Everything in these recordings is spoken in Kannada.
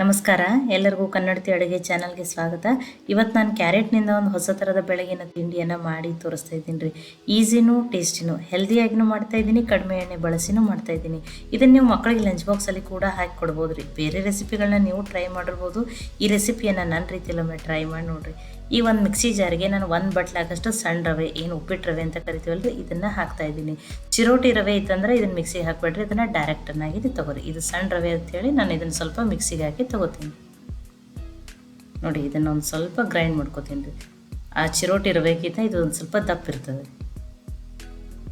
ನಮಸ್ಕಾರ, ಎಲ್ಲರಿಗೂ ಕನ್ನಡತಿ ಅಡುಗೆ ಚಾನಲ್ಗೆ ಸ್ವಾಗತ. ಇವತ್ತು ನಾನು ಕ್ಯಾರೆಟ್ನಿಂದ ಒಂದು ಹೊಸ ಥರದ ಬೆಳಗಿನ ತಿಂಡಿಯನ್ನು ಮಾಡಿ ತೋರಿಸ್ತಾ ಇದ್ದೀನಿ ರೀ. ಈಸಿನೂ, ಟೇಸ್ಟಿನೂ, ಹೆಲ್ದಿಯಾಗಿನೂ ಮಾಡ್ತಾ ಇದ್ದೀನಿ, ಕಡಿಮೆ ಎಣ್ಣೆ ಬಳಸಿನೂ ಮಾಡ್ತಾ ಇದ್ದೀನಿ. ಇದನ್ನು ನೀವು ಮಕ್ಕಳಿಗೆ ಲಂಚ್ ಬಾಕ್ಸಲ್ಲಿ ಕೂಡ ಹಾಕಿ ಕೊಡ್ಬೋದು ರೀ. ಬೇರೆ ರೆಸಿಪಿಗಳನ್ನ ನೀವು ಟ್ರೈ ಮಾಡಿರ್ಬೋದು. ಈ ರೆಸಿಪಿಯನ್ನು ನನ್ನ ರೀತಿಯಲ್ಲಿ ಒಮ್ಮೆ ಟ್ರೈ ಮಾಡಿ ನೋಡಿರಿ. ಈ ಒಂದು ಮಿಕ್ಸಿ ಜಾರಿಗೆ ನಾನು ಒಂದು ಬಟ್ಲಾಗಷ್ಟು ಸಣ್ಣ ರವೆ, ಏನು ಉಪ್ಪಿಟ್ಟು ರವೆ ಅಂತ ಕರಿತೀವಲ್ರಿ, ಇದನ್ನು ಹಾಕ್ತಾ ಇದ್ದೀನಿ. ಚಿರೋಟಿ ರವೆ ಇತ್ತಂದ್ರೆ ಇದನ್ನು ಮಿಕ್ಸಿಗೆ ಹಾಕ್ಬೇಡ್ರಿ, ಇದನ್ನು ಡೈರೆಕ್ಟನ್ನಾಗಿ ತಗೋರಿ. ಇದು ಸಣ್ಣ ರವೆ ಅಂತೇಳಿ ನಾನು ಇದನ್ನು ಸ್ವಲ್ಪ ಮಿಕ್ಸಿಗೆ ಹಾಕಿ ತಗೋತೀನಿ. ನೋಡಿ ಇದನ್ನು ಒಂದು ಸ್ವಲ್ಪ ಗ್ರೈಂಡ್ ಮಾಡ್ಕೋತೀನಿ ರೀ. ಆ ಚಿರೋಟಿ ಇರಬೇಕಿಂತ ಇದು ಒಂದು ಸ್ವಲ್ಪ ದಪ್ಪ ಇರ್ತದೆ.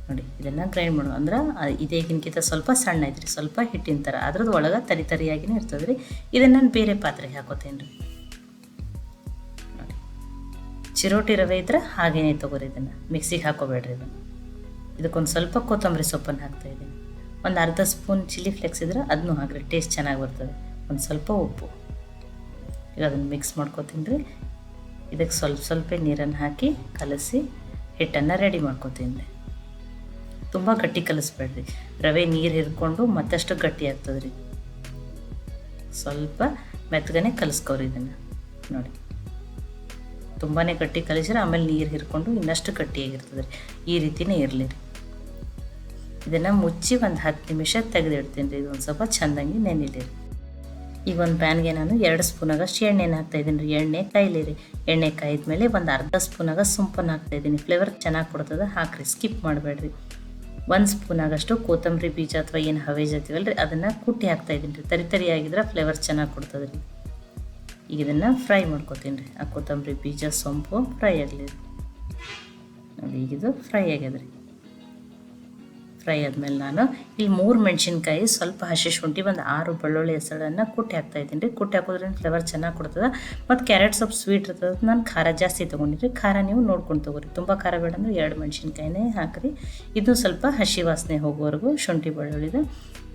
ನೋಡಿ, ಇದನ್ನು ಗ್ರೈಂಡ್ ಮಾಡು. ಅಂದ್ರೆ ಇದೇಗಿನಕ್ಕಿಂತ ಸ್ವಲ್ಪ ಸಣ್ಣ ಐತ್ರಿ, ಸ್ವಲ್ಪ ಹಿಟ್ಟಿನ ಥರ ಅದ್ರದ್ದು ಒಳಗೆ ತರಿ ತರಿಯಾಗಿನೇ ಇರ್ತದೆ ರೀ ಇದನ್ನು ನಾನು ಬೇರೆ ಪಾತ್ರೆಗೆ ಹಾಕೋತೀನಿ ರೀ. ನೋಡಿ, ಚಿರೋಟಿ ರವೆ ಇದ್ರೆ ಹಾಗೇನೆ ತೊಗೋರಿ ಇದನ್ನು. ಮಿಕ್ಸಿಗೆ ಹಾಕೋಬೇಡ್ರಿ ಇದನ್ನು. ಇದಕ್ಕೊಂದು ಸ್ವಲ್ಪ ಕೊತ್ತಂಬರಿ ಸೊಪ್ಪನ್ನು ಹಾಕ್ತಾ ಇದ್ದೀನಿ ಒಂದು ಅರ್ಧ ಸ್ಪೂನ್ ಚಿಲ್ಲಿ ಫ್ಲೆಕ್ಸ್ ಇದ್ರೆ ಅದನ್ನು ಹಾಕ್ರಿ, ಟೇಸ್ಟ್ ಚೆನ್ನಾಗಿ ಬರ್ತದೆ. ಒಂದು ಸ್ವಲ್ಪ ಉಪ್ಪು. ಈಗ ಅದನ್ನು ಮಿಕ್ಸ್ ಮಾಡ್ಕೊತೀನಿ ಇದಕ್ಕೆ ಸ್ವಲ್ಪ ಸ್ವಲ್ಪ ನೀರನ್ನು ಹಾಕಿ ಕಲಸಿ ಹಿಟ್ಟನ್ನು ರೆಡಿ ಮಾಡ್ಕೊತೀನಿ ತುಂಬ ಗಟ್ಟಿ ಕಲಿಸ್ಬೇಡ್ರಿ. ರವೆ ನೀರು ಹಿರ್ಕೊಂಡು ಮತ್ತಷ್ಟು ಗಟ್ಟಿ ಆಗ್ತದೆ ರೀ. ಸ್ವಲ್ಪ ಮೆತ್ತಗನೆ ಕಲಿಸ್ಕೋರಿ ಇದನ್ನು. ನೋಡಿ. ತುಂಬಾ ಗಟ್ಟಿ ಕಲಿಸಿದ್ರೆ ಆಮೇಲೆ ನೀರು ಹಿರ್ಕೊಂಡು ಇನ್ನಷ್ಟು ಗಟ್ಟಿಯಾಗಿರ್ತದೆ ರೀ. ಈ ರೀತಿನೇ ಇರಲಿ ರೀ. ಇದನ್ನು ಮುಚ್ಚಿ ಒಂದು ಹತ್ತು ನಿಮಿಷ ತೆಗೆದಿಡ್ತೀನಿ ರೀ. ಇದೊಂದು ಸ್ವಲ್ಪ ಚೆಂದಂಗೆ ರೀ. ಈಗ ಒಂದು ಪ್ಯಾನ್ಗೆ ನಾನು ಎರಡು ಸ್ಪೂನಾಗಷ್ಟು ಎಣ್ಣೆನ ಹಾಕ್ತಾಯಿದ್ದೀನಿ ರೀ. ಎಣ್ಣೆ ಕಾಯಿಲಿ ರೀ. ಎಣ್ಣೆ ಕಾಯಿದ ಮೇಲೆ ಒಂದು ಅರ್ಧ ಸ್ಪೂನಾಗ ಸುಂಪನ್ನು ಹಾಕ್ತಾಯಿದ್ದೀನಿ ಫ್ಲೇವರ್ ಚೆನ್ನಾಗಿ ಕೊಡ್ತದೆ, ಹಾಕ್ರಿ. ಸ್ಕಿಪ್ ಮಾಡಬೇಡ್ರಿ. ಒಂದು ಸ್ಪೂನಾಗಷ್ಟು ಕೊತ್ತಂಬರಿ ಬೀಜ ಅಥವಾ ಏನು ಹವೆ ಜೊತೆವಲ್ಲ ರೀ ಅದನ್ನು ಕುಟ್ಟಿ ಹಾಕ್ತಾಯಿದ್ದೀನಿ ರೀ. ತರಿ ತರಿ ಆಗಿದ್ರೆ ಫ್ಲೇವರ್ ಚೆನ್ನಾಗಿ ಕೊಡ್ತದೆ ರೀ. ಈಗ ಇದನ್ನು ಫ್ರೈ ಮಾಡ್ಕೊತೀನಿ ರೀ. ಆ ಕೊತ್ತಂಬರಿ ಬೀಜ, ಸೊಂಪು ಫ್ರೈ ಆಗಲಿ ರೀ. ನೋಡಿ ಈಗಿದು ಫ್ರೈ ಆಗ್ಯದ ರೀ. ಫ್ರೈ ಆದಮೇಲೆ ನಾನು, ಇಲ್ಲಿ ಮೂರು ಮೆಣಸಿನ್ಕಾಯಿ ಸ್ವಲ್ಪ ಹಸಿ ಶುಂಠಿ ಒಂದು ಆರು ಬೆಳ್ಳುಳ್ಳಿ ಹೆಸಳನ್ನು ಕುಟ್ಟಿ ಹಾಕ್ತಾ ಇದ್ದೀನಿ ರೀ. ಕುಟ್ಟಿ ಹಾಕೋದ್ರಿಂದ ಫ್ಲೇವರ್ ಚೆನ್ನಾಗಿ ಕೊಡ್ತದೆ. ಮತ್ತು ಕ್ಯಾರೆಟ್ ಸ್ವಲ್ಪ ಸ್ವೀಟ್ ಇರ್ತದೆ ನಾನು ಖಾರ ಜಾಸ್ತಿ ತೊಗೊಂಡಿರಿ ಖಾರ ನೀವು ನೋಡ್ಕೊಂಡು ತೊಗೊರಿ. ತುಂಬ ಖಾರ ಬೇಡ ಅಂದ್ರೆ ಎರಡು ಮೆಣಸಿನ್ಕಾಯಿನೇ ಹಾಕಿರಿ. ಇದು ಸ್ವಲ್ಪ ಹಸಿ ವಾಸನೆ ಹೋಗೋವರೆಗೂ ಶುಂಠಿ ಬೆಳ್ಳುಳ್ಳಿದ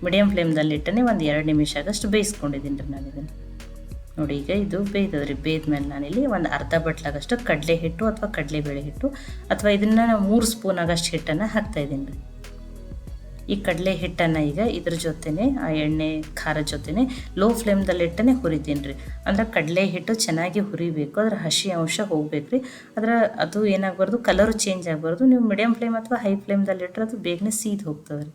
ಮೀಡಿಯಂ ಫ್ಲೇಮ್ದಲ್ಲಿ ಇಟ್ಟನೆ ಒಂದು ಎರಡು ನಿಮಿಷ ಆಗಷ್ಟು ಬೇಯಿಸ್ಕೊಂಡಿದ್ದೀನಿ ರೀ ನಾನು ಇದನ್ನು. ನೋಡಿ ಈಗ ಇದು ಬೇಯ್ತದ್ರಿ ಬೇಯ್ದ್ಮೇಲೆ ನಾನಿಲ್ಲಿ ಒಂದು ಅರ್ಧ ಬಟ್ಲಾಗಷ್ಟು ಕಡಲೆ ಹಿಟ್ಟು ಅಥವಾ ಕಡಲೆ ಬೇಳೆ ಹಿಟ್ಟು ಅಥವಾ ಇದನ್ನು ಮೂರು ಸ್ಪೂನ್ ಆಗಷ್ಟು ಹಿಟ್ಟನ್ನು ಹಾಕ್ತಾಯಿದ್ದೀನಿ ರೀ. ಈ ಕಡಲೆ ಹಿಟ್ಟನ್ನು ಈಗ ಇದ್ರ ಜೊತೆನೆ, ಆ ಎಣ್ಣೆ ಖಾರ ಜೊತೆನೆ ಲೋ ಫ್ಲೇಮ್ದಲ್ಲಿ ಇಟ್ಟನೆ ಹುರಿತೀನಿ ರೀ. ಅಂದ್ರೆ ಕಡಲೆ ಹಿಟ್ಟು ಚೆನ್ನಾಗಿ ಹುರಿಬೇಕು, ಅದ್ರ ಹಸಿ ಅಂಶ ಹೋಗ್ಬೇಕು ರೀ. ಅದರ ಅದು ಏನಾಗಬಾರ್ದು ಕಲರು ಚೇಂಜ್ ಆಗಬಾರ್ದು. ನೀವು ಮೀಡಿಯಮ್ ಫ್ಲೇಮ್ ಅಥವಾ ಹೈ ಫ್ಲೇಮ್ದಲ್ಲಿ ಇಟ್ಟರೆ ಅದು ಬೇಗನೆ ಸೀದ್ ಹೋಗ್ತದೆ ರೀ.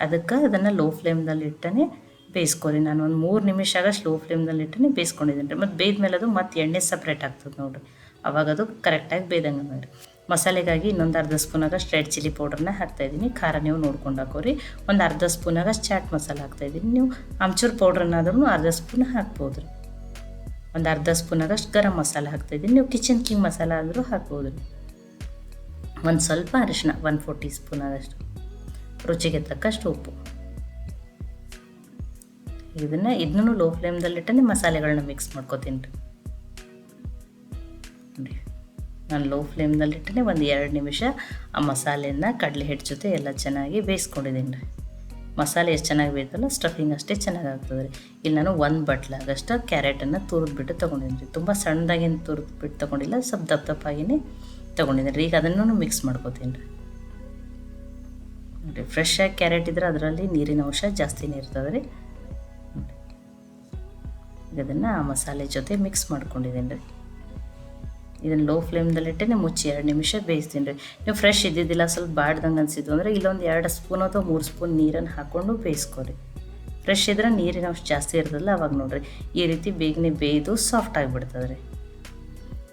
ಅದಕ್ಕೆ ಅದನ್ನು ಲೋ ಫ್ಲೇಮ್ದಲ್ಲಿ ಇಟ್ಟನೆ ಬೇಯಿಸ್ಕೊರಿ ನಾನು ಒಂದು ಮೂರು ನಿಮಿಷ ಆಗಷ್ಟು ಲೋ ಫ್ಲೇಮ್ದಲ್ಲಿ ಇಟ್ಟನೆ ಬೇಯಿಸ್ಕೊಂಡಿದ್ದೀನಿ ರೀ. ಮತ್ತು ಬೇಯ್ದ್ಮೇಲೆ ಅದು ಮತ್ತೆ ಎಣ್ಣೆ ಸಪ್ರೇಟ್ ಆಗ್ತದೆ ನೋಡಿರಿ. ಅವಾಗ ಅದು ಕರೆಕ್ಟಾಗಿ ಬೇಯ್ದಂಗೆ ನೋಡಿರಿ ಮಸಾಲೆಗಾಗಿ ಇನ್ನೊಂದು ಅರ್ಧ ಸ್ಪೂನಾಗಷ್ಟು ರೆಡ್ ಚಿಲ್ಲಿ ಪೌಡ್ರನ್ನ ಹಾಕ್ತಾಯಿದ್ದೀನಿ ಖಾರ ನೀವು ನೋಡ್ಕೊಂಡು ಹಾಕೋರಿ. ಒಂದು ಅರ್ಧ ಸ್ಪೂನಾಗಷ್ಟು ಚಾಟ್ ಮಸಾಲೆ ಹಾಕ್ತಾಯಿದ್ದೀನಿ ನೀವು ಆಮ್ಚೂರು ಪೌಡ್ರನ್ನಾದ್ರೂ ಅರ್ಧ ಸ್ಪೂನ್ ಹಾಕ್ಬೋದು. ರೀ ಒಂದು ಅರ್ಧ ಸ್ಪೂನಾಗಷ್ಟು ಗರಂ ಮಸಾಲೆ ಹಾಕ್ತಾಯಿದ್ದೀನಿ ನೀವು ಕಿಚನ್ ಕಿಂಗ್ ಮಸಾಲೆ ಆದರೂ ಹಾಕ್ಬೋದು. ರೀ ಒಂದು ಸ್ವಲ್ಪ ಅರಿಶಿನ ಒನ್ ಫೋರ್ ಟೀ ಸ್ಪೂನ್ ಆದಷ್ಟು ರುಚಿಗೆ ತಕ್ಕಷ್ಟು ಉಪ್ಪು. ಇದನ್ನು ಇದನ್ನು ಲೋ ಫ್ಲೇಮ್ದಲ್ಲಿಟ್ಟನೆ ಮಸಾಲೆಗಳನ್ನ ಮಿಕ್ಸ್ ಮಾಡ್ಕೋತೀನಿ ರೀ. ನಾನು ಲೋ ಫ್ಲೇಮ್ನಲ್ಲಿಟ್ಟೇ ಒಂದು ಎರಡು ನಿಮಿಷ ಆ ಮಸಾಲೆನ ಕಡಲೆ ಹಿಟ್ಟು ಜೊತೆ ಎಲ್ಲ ಚೆನ್ನಾಗಿ ಬೇಯಿಸ್ಕೊಂಡಿದ್ದೀನಿ ರೀ. ಮಸಾಲೆ ಎಷ್ಟು ಚೆನ್ನಾಗಿ ಬೇಯ್ತಲ್ಲ ಸ್ಟಫಿಂಗ್ ಅಷ್ಟೇ ಚೆನ್ನಾಗಿ ಆಗ್ತದೆ ರೀ. ಇಲ್ಲಿ ನಾನು ಒಂದು ಬಟ್ಲಾಗಷ್ಟು ಕ್ಯಾರೆಟನ್ನು ತುರಿದ್ಬಿಟ್ಟು ತೊಗೊಂಡಿದ್ದೀನಿ ರೀ. ತುಂಬ ಸಣ್ಣದಾಗೇನು ತುರಿದ್ಬಿಟ್ಟು ತೊಗೊಂಡಿಲ್ಲ, ಸ್ವಲ್ಪ ದಪ್ಪ ದಪ್ಪಾಗಿನೇ ತೊಗೊಂಡಿದ್ದೀನಿ ರೀ. ಈಗ ಅದನ್ನು ಮಿಕ್ಸ್ ಮಾಡ್ಕೋತೀನಿ ರೀ. ನೋಡಿ ಫ್ರೆಶ್ ಆಗಿ ಕ್ಯಾರೆಟ್ ಇದ್ರೆ ಅದರಲ್ಲಿ ನೀರಿನ ಅಂಶ ಜಾಸ್ತಿನೇ ಇರ್ತದೆ ರೀ. ಈಗ ಅದನ್ನು ಆ ಮಸಾಲೆ ಜೊತೆ ಮಿಕ್ಸ್ ಮಾಡ್ಕೊಂಡಿದ್ದೀನಿ ರೀ. ಇದನ್ನು ಲೋ ಫ್ಲೇಮ್ದಲ್ಲಿಟ್ಟೆ ಮುಚ್ಚಿ, ಎರಡು ನಿಮಿಷ ಬೇಯಿಸ್ತೀನಿ ರೀ. ನೀವು ಫ್ರೆಶ್ ಇದ್ದಿದ್ದಿಲ್ಲ, ಸ್ವಲ್ಪ ಬಾಡ್ದಂಗೆ ಅನಿಸಿದ್ದು ಅಂದರೆ ಇಲ್ಲೊಂದು ಎರಡು ಸ್ಪೂನ್ ಅಥವಾ ಮೂರು ಸ್ಪೂನ್ ನೀರನ್ನು ಹಾಕ್ಕೊಂಡು ಬೇಯಿಸ್ಕೊರಿ ಫ್ರೆಶ್ ಇದ್ರೆ ನೀರಿನ ಅಂಶ ಜಾಸ್ತಿ ಇರ್ತದಲ್ಲ ಅವಾಗ ನೋಡಿರಿ. ಈ ರೀತಿ ಬೇಗನೆ ಬೇಯ್ದು ಸಾಫ್ಟ್ ಆಗಿಬಿಡ್ತದೆ ರೀ.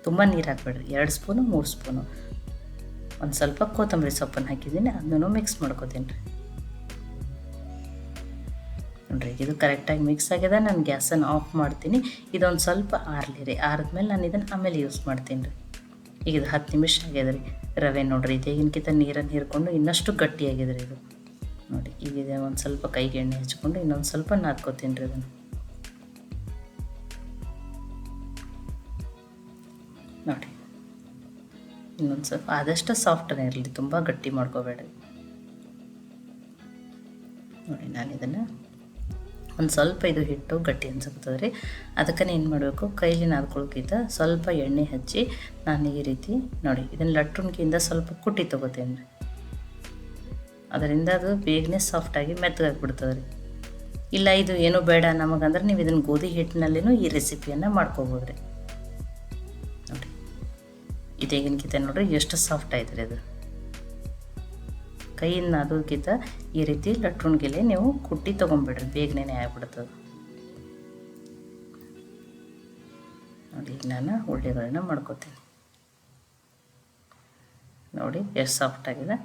ತುಂಬ ನೀರು ಹಾಕ್ಬೇಡ್ರಿ. ಎರಡು ಸ್ಪೂನು ಮೂರು ಸ್ಪೂನು ಒಂದು ಸ್ವಲ್ಪ ಕೊತ್ತಂಬರಿ ಸೊಪ್ಪನ್ನು ಹಾಕಿದ್ದೀನಿ, ಅದನ್ನು ಮಿಕ್ಸ್ ಮಾಡ್ಕೋತೀನಿ ರೀ. ನೋಡ್ರಿ, ಇದು ಕರೆಕ್ಟಾಗಿ ಮಿಕ್ಸ್ ಆಗಿದೆ. ನಾನು ಗ್ಯಾಸನ್ನು ಆಫ್ ಮಾಡ್ತೀನಿ. ಇದೊಂದು ಸ್ವಲ್ಪ ಆರ್ಲಿ ರೀ ಆರಿದ್ಮೇಲೆ ನಾನು ಇದನ್ನು ಆಮೇಲೆ ಯೂಸ್ ಮಾಡ್ತೀನಿ ರೀ. ಈಗ ಇದು ಹತ್ತು ನಿಮಿಷ ಆಗಿದೆ ರೀ. ರವೆ ನೋಡ್ರಿ, ಇದೇಗಿನಕಿಂತ ನೀರನ್ನು ಹೀರ್ಕೊಂಡು ಇನ್ನಷ್ಟು ಗಟ್ಟಿಯಾಗಿದೆ ರೀ ಇದು. ನೋಡಿ, ಈಗ ಇದೆ ಒಂದು ಸ್ವಲ್ಪ ಕೈಗೆ ಎಣ್ಣೆ ಹಚ್ಕೊಂಡು ಇನ್ನೊಂದು ಸ್ವಲ್ಪ ನಾದ್ಕೋತೀನಿ ರೀ ಇದನ್ನು. ನೋಡಿ. ಇನ್ನೊಂದು ಸ್ವಲ್ಪ, ಆದಷ್ಟು ಸಾಫ್ಟನೇ ಇರಲಿ. ತುಂಬ ಗಟ್ಟಿ ಮಾಡ್ಕೋಬೇಡ್ರಿ. ನೋಡಿ, ನಾನು ಇದನ್ನು ಒಂದು ಸ್ವಲ್ಪ ಇದು ಹಿಟ್ಟು ಗಟ್ಟಿ ಅನ್ಸುತ್ತದೆ ರೀ. ಅದಕ್ಕೆ ಏನು ಮಾಡಬೇಕು, ಕೈಲಿ ನಾದ್ಕೊಳಕ್ಕಿಂತ ಸ್ವಲ್ಪ ಎಣ್ಣೆ ಹಚ್ಚಿ ನಾನು ಈ ರೀತಿ ನೋಡಿ, ಇದನ್ನು ಲಟ್ಟುಣಿಕೆಯಿಂದ ಸ್ವಲ್ಪ ಕುಟ್ಟಿ ತೊಗೋತೇನೆ ರೀ ಅದರಿಂದ ಅದು ಬೇಗನೆ ಸಾಫ್ಟಾಗಿ ಮೆತ್ತಗಾಗ್ಬಿಡ್ತದೆ ರೀ. ಇಲ್ಲ, ಇದು ಏನೂ ಬೇಡ, ನಮಗಂದ್ರೆ ನೀವು ಇದನ್ನು ಗೋಧಿ ಹಿಟ್ಟಿನಲ್ಲಿನೂ ಈ ರೆಸಿಪಿಯನ್ನು ಮಾಡ್ಕೋಬೋದು ರೀ ನೋಡಿ, ಇದೇಗಿನ ಕಿತ್ತೆ ನೋಡಿರಿ, ಎಷ್ಟು ಸಾಫ್ಟ್ ಆಯ್ತು ರೀ ಅದು. ಕೈಯಿಂದ ಅದಕ್ಕಿಂತ ಈ ರೀತಿ ಲಟ್ಟುಣ್ಗೆಲೆ ನೀವು ಕುಟ್ಟಿ ತೊಗೊಂಬಿಡ್ರಿ ಬೇಗನೆ ಆಗ್ಬಿಡ್ತದೆ. ನೋಡಿ, ಈಗ ನಾನು ಉಳ್ಳಿಗಳನ್ನ ಮಾಡ್ಕೋತೀನಿ. ನೋಡಿ, ಎಷ್ಟು ಸಾಫ್ಟ್ ಆಗಿದೆ.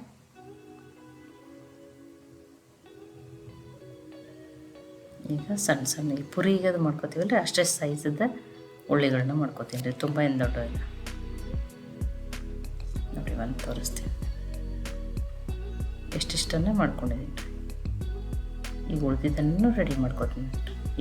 ಈಗ ಸಣ್ಣ ಸಣ್ಣ, ಈ ಈಗ ಅದು ಮಾಡ್ಕೋತೀವಲ್ಲ ಅಷ್ಟೇ ಸೈಜದ ಉಳ್ಳಿಗಳನ್ನ ಮಾಡ್ಕೋತೀನಿ ರೀ, ತುಂಬ ಏನು ದೊಡ್ಡ ನೋಡಿ, ಒಂದು ತೋರಿಸ್ತೀನಿ. ಎಷ್ಟಿಷ್ಟನ್ನೇ ಮಾಡ್ಕೊಂಡಿದ್ದೀನಿ. ಈಗ ಉಳಿದಿದ್ದನ್ನು ರೆಡಿ ಮಾಡ್ಕೊತೀನಿ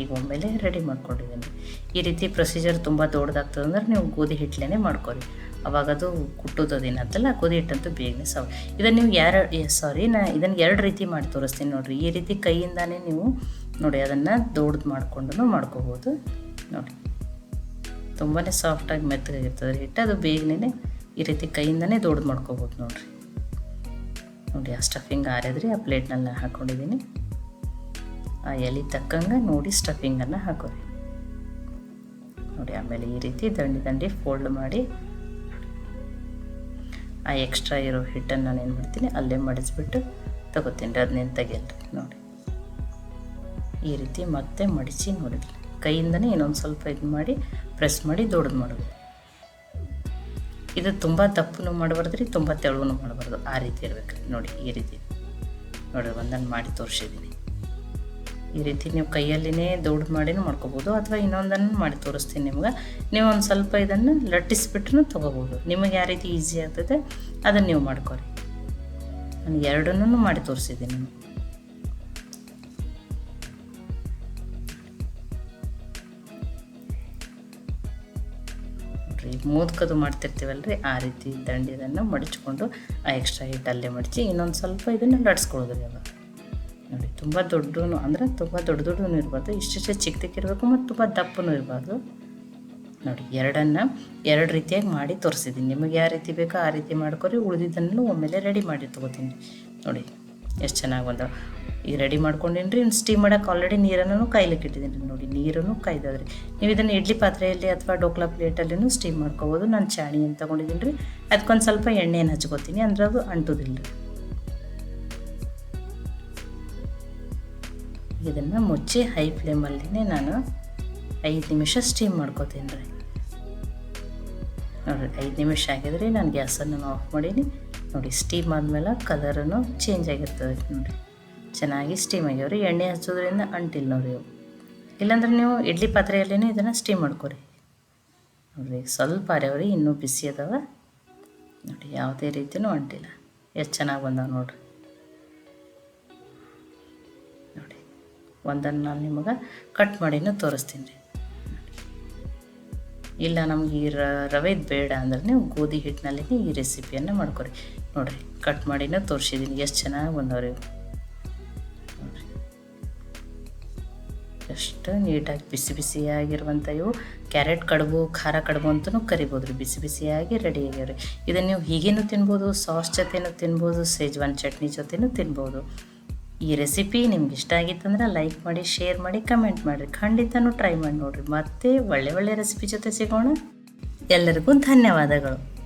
ಈಗ ಒಮ್ಮೆಲೆ ರೆಡಿ ಮಾಡ್ಕೊಂಡಿದ್ದೀನಿ. ಈ ರೀತಿ ಪ್ರೊಸೀಜರ್ ತುಂಬ ದೊಡ್ಡದಾಗ್ತದೆ ಅಂದ್ರೆ ನೀವು ಗೋಧಿ ಹಿಟ್ಲೇ ಮಾಡ್ಕೊರಿ. ಅವಾಗ ಅದು ಕುಟ್ಟೋದೇನಂತಲ್ಲ ಗೋಧಿ ಹಿಟ್ಟಂತೂ ಬೇಗನೆ ಸಾವು. ಇದನ್ನು ನೀವು ಯಾರು ಸಾರಿ ನಾ ಇದನ್ನು ಎರಡು ರೀತಿ ಮಾಡಿ ತೋರಿಸ್ತೀನಿ ನೋಡಿರಿ. ಈ ರೀತಿ ಕೈಯಿಂದಾನೇ ನೀವು ನೋಡಿ ಅದನ್ನು ದೊಡ್ಡದು ಮಾಡಿಕೊಂಡು ಮಾಡ್ಕೋಬೋದು ನೋಡಿ. ತುಂಬಾ ಸಾಫ್ಟಾಗಿ ಮೆತ್ತಗಾಗಿರ್ತದೆ ಹಿಟ್ಟು. ಅದು ಬೇಗನೆ ಈ ರೀತಿ ಕೈಯಿಂದನೇ ದೊಡ್ಡದು ಮಾಡ್ಕೋಬೋದು ನೋಡಿರಿ. ನೋಡಿ, ಆ ಸ್ಟಫಿಂಗ್ ಆರಿದ್ರಿ ಆ ಪ್ಲೇಟ್ನಲ್ಲಿ ಹಾಕ್ಕೊಂಡಿದ್ದೀನಿ ಆ ಎಲೆ ತಕ್ಕಂಗೆ ನೋಡಿ ಸ್ಟಫಿಂಗನ್ನು ಹಾಕೋರಿ. ನೋಡಿ, ಆಮೇಲೆ ಈ ರೀತಿ ದಂಡಿ ದಂಡಿ ಫೋಲ್ಡ್ ಮಾಡಿ ಆ ಎಕ್ಸ್ಟ್ರಾ ಇರೋ ಹಿಟ್ಟನ್ನು ನಾನು ಏನು ಮಾಡ್ತೀನಿ, ಅಲ್ಲೇ ಮಡಿಸ್ಬಿಟ್ಟು ತಗೋತೀನಿ ರೀ ಅದನ್ನೇನು ತೆಗೆಯಲ್ಲ. ನೋಡಿ, ಈ ರೀತಿ ಮತ್ತೆ ಮಡಿಸಿ ನೋಡಿದ್ರಿ ಕೈಯಿಂದನೇ ಇನ್ನೊಂದು ಸ್ವಲ್ಪ ಇದು ಮಾಡಿ ಪ್ರೆಸ್ ಮಾಡಿ ದೊಡ್ಡದು ಮಾಡೋದು. ಇದು ತುಂಬ ತಪ್ಪು ಮಾಡಬಾರ್ದು ರೀ ತುಂಬ ತೆಳುವನು ಮಾಡಬಾರ್ದು. ಆ ರೀತಿ ಇರಬೇಕು. ರೀ ನೋಡಿ, ಈ ರೀತಿ. ನೋಡಿ ಒಂದನ್ನು ಮಾಡಿ ತೋರಿಸಿದ್ದೀನಿ. ಈ ರೀತಿ ನೀವು ಕೈಯಲ್ಲಿನೇ ದೌಡ್ ಮಾಡಿನೂ ಮಾಡ್ಕೋಬೋದು, ಅಥವಾ ಇನ್ನೊಂದನ್ನು ಮಾಡಿ ತೋರಿಸ್ತೀನಿ ನಿಮ್ಗೆ. ನೀವು ಒಂದು ಸ್ವಲ್ಪ ಇದನ್ನು ಲಟ್ಟಿಸ್ಬಿಟ್ರೂ ತೊಗೋಬೋದು. ನಿಮಗೆ ಯಾವ ರೀತಿ ಈಸಿ ಆಗ್ತದೆ, ಅದನ್ನು ನೀವು ಮಾಡ್ಕೊರಿ. ನಾನು ಎರಡನ್ನೂ ಮಾಡಿ ತೋರಿಸಿದ್ದೀನಿ. ಮಾಡ್ತಿರ್ತೀವಲ್ಲ ಮೋದಕದು ಮಾಡ್ತಿರ್ತೀವಲ್ರಿ, ಆ ರೀತಿ ದಂಡಿದನ್ನು ಮಡಚ್ಕೊಂಡು ಆ ಎಕ್ಸ್ಟ್ರಾ ಹಿಟ್ಟು ಅಲ್ಲೇ ಮಡಚಿ ಇನ್ನೊಂದು ಸ್ವಲ್ಪ ಇದನ್ನು ಲಟ್ಸ್ಕೊಳ್ಳೋದು ಅವಾಗ. ನೋಡಿ, ತುಂಬ ದೊಡ್ಡೂ ಅಂದರೆ ತುಂಬ ದೊಡ್ಡ ದೊಡ್ಡೂ ಇರಬಾರ್ದು ಇಷ್ಟಿಷ್ಟೇ ಚಿಕ್ಕದಕ್ಕಿರಬೇಕು ಮತ್ತು ತುಂಬ ದಪ್ಪನೂ ಇರಬಾರ್ದು. ನೋಡಿ, ಎರಡನ್ನು ಎರಡು ರೀತಿಯಾಗಿ ಮಾಡಿ ತೋರಿಸಿದ್ದೀನಿ. ನಿಮಗೆ ಯಾವ ರೀತಿ ಬೇಕೋ ಆ ರೀತಿ ಮಾಡ್ಕೊರಿ ಉಳಿದಿದ್ದನ್ನು ಒಮ್ಮೆಲೆ ರೆಡಿ ಮಾಡಿ ತೊಗೋತೀನಿ. ನೋಡಿ ಎಷ್ಟು ಚೆನ್ನಾಗಿ ಬಂದವು. ಈಗ ರೆಡಿ ಮಾಡ್ಕೊಂಡೇನಿ ರೀ ಸ್ಟೀಮ್ ಮಾಡೋಕೆ ಆಲ್ರೆಡಿ ನೀರನ್ನು ಕಾಯ್ಲಿಕ್ಕೆ ಇಟ್ಟಿದ್ದೀನಿ ನೋಡಿ, ನೀರನ್ನು ಕಾಯ್ದದ್ರಿ. ನೀವು ಇದನ್ನು ಇಡ್ಲಿ ಪಾತ್ರೆಯಲ್ಲಿ ಅಥವಾ ಡೋಕ್ಲಾ ಪ್ಲೇಟಲ್ಲಿನೂ ಸ್ಟೀಮ್ ಮಾಡ್ಕೋಬೋದು. ನಾನು ಚಾಣಿ ಅಂತ ತೊಗೊಂಡಿದ್ದೀನಿ ರೀ ಅದಕ್ಕೊಂದು ಸ್ವಲ್ಪ ಎಣ್ಣೆಯನ್ನು ಹಚ್ಕೋತೀನಿ, ಅಂದ್ರೆ ಅದು ಅಂಟೋದಿಲ್ಲ ರೀ ಇದನ್ನು ಮುಚ್ಚಿ ಹೈ ಫ್ಲೇಮಲ್ಲಿನೇ ನಾನು ಐದು ನಿಮಿಷ ಸ್ಟೀಮ್ ಮಾಡ್ಕೋತೀನಿ ರೀ ನೋಡಿರಿ, ಐದು ನಿಮಿಷ ಆಗಿದ್ರೆ ನಾನು ಗ್ಯಾಸನ್ನು ಆಫ್ ಮಾಡೀನಿ. ನೋಡಿ ಸ್ಟೀಮ್ ಆದಮೇಲೆ ಕಲರನ್ನು ಚೇಂಜ್ ಆಗಿರ್ತದೆ ನೋಡಿ. ಚೆನ್ನಾಗಿ ಸ್ಟೀಮ್ ಆಗ್ಯಾವ್ರಿ ಎಣ್ಣೆ ಹಚ್ಚೋದ್ರಿಂದ ಅಂಟಿಲ್ಲ ನೋಡಿ ಇವು. ಇಲ್ಲಾಂದ್ರೆ ನೀವು ಇಡ್ಲಿ ಪಾತ್ರೆಯಲ್ಲೇ ಇದನ್ನು ಸ್ಟೀಮ್ ಮಾಡ್ಕೊರಿ ನೋಡಿರಿ ಸ್ವಲ್ಪ ಅರ್ಯಾವ್ರಿ, ಇನ್ನೂ ಬಿಸಿ ಅದಾವ. ನೋಡಿ, ಯಾವುದೇ ರೀತಿಯೂ ಅಂಟಿಲ್ಲ ಎಷ್ಟು ಚೆನ್ನಾಗಿ ಬಂದಾವ ನೋಡಿರಿ. ನೋಡಿ, ಒಂದನ್ನು ನಾನು ನಿಮಗೆ ಕಟ್ ಮಾಡಿನೂ ತೋರಿಸ್ತೀನಿ ರೀ. ಇಲ್ಲ, ನಮ್ಗೆ ಈ ರವೆ ಬೇಡ ಅಂದ್ರೆ ನೀವು ಗೋಧಿ ಹಿಟ್ಟಿನಲ್ಲಿ ಈ ರೆಸಿಪಿಯನ್ನು ಮಾಡ್ಕೊರಿ. ನೋಡಿರಿ ಕಟ್ ಮಾಡಿನೂ ತೋರಿಸಿದ್ದೀನಿ ಎಷ್ಟು ಚೆನ್ನಾಗಿ ಬಂದವ್ರಿ. ಎಷ್ಟು ನೀಟಾಗಿ ಬಿಸಿ ಬಿಸಿಯಾಗಿರುವಂಥ ಇವು ಕ್ಯಾರೆಟ್ ಕಡುಬು, ಖಾರ ಕಡುಬು ಅಂತಲೂ ಕರಿಬೋದು ರೀ ಬಿಸಿ ಬಿಸಿಯಾಗಿ ರೆಡಿ ಆಗ್ಯಾವ್ರಿ. ಇದನ್ನು ನೀವು ಹೀಗೇನು ತಿನ್ಬೋದು ಸಾಸ್ ಜೊತೆನೂ ತಿನ್ಬೋದು ಸೇಜ್ವಾನ್ ಚಟ್ನಿ ಜೊತೆನೂ ತಿನ್ಬೋದು. ಈ ರೆಸಿಪಿ ನಿಮ್ಗೆ ಇಷ್ಟ ಆಗಿತ್ತಂದ್ರೆ ಲೈಕ್ ಮಾಡಿ ಶೇರ್ ಮಾಡಿ ಕಮೆಂಟ್ ಮಾಡಿರಿ. ಖಂಡಿತನೂ ಟ್ರೈ ಮಾಡಿ ನೋಡಿರಿ. ಮತ್ತೆ ಒಳ್ಳೆ ಒಳ್ಳೆ ರೆಸಿಪಿ ಜೊತೆ ಸಿಗೋಣ. ಎಲ್ಲರಿಗೂ ಧನ್ಯವಾದಗಳು.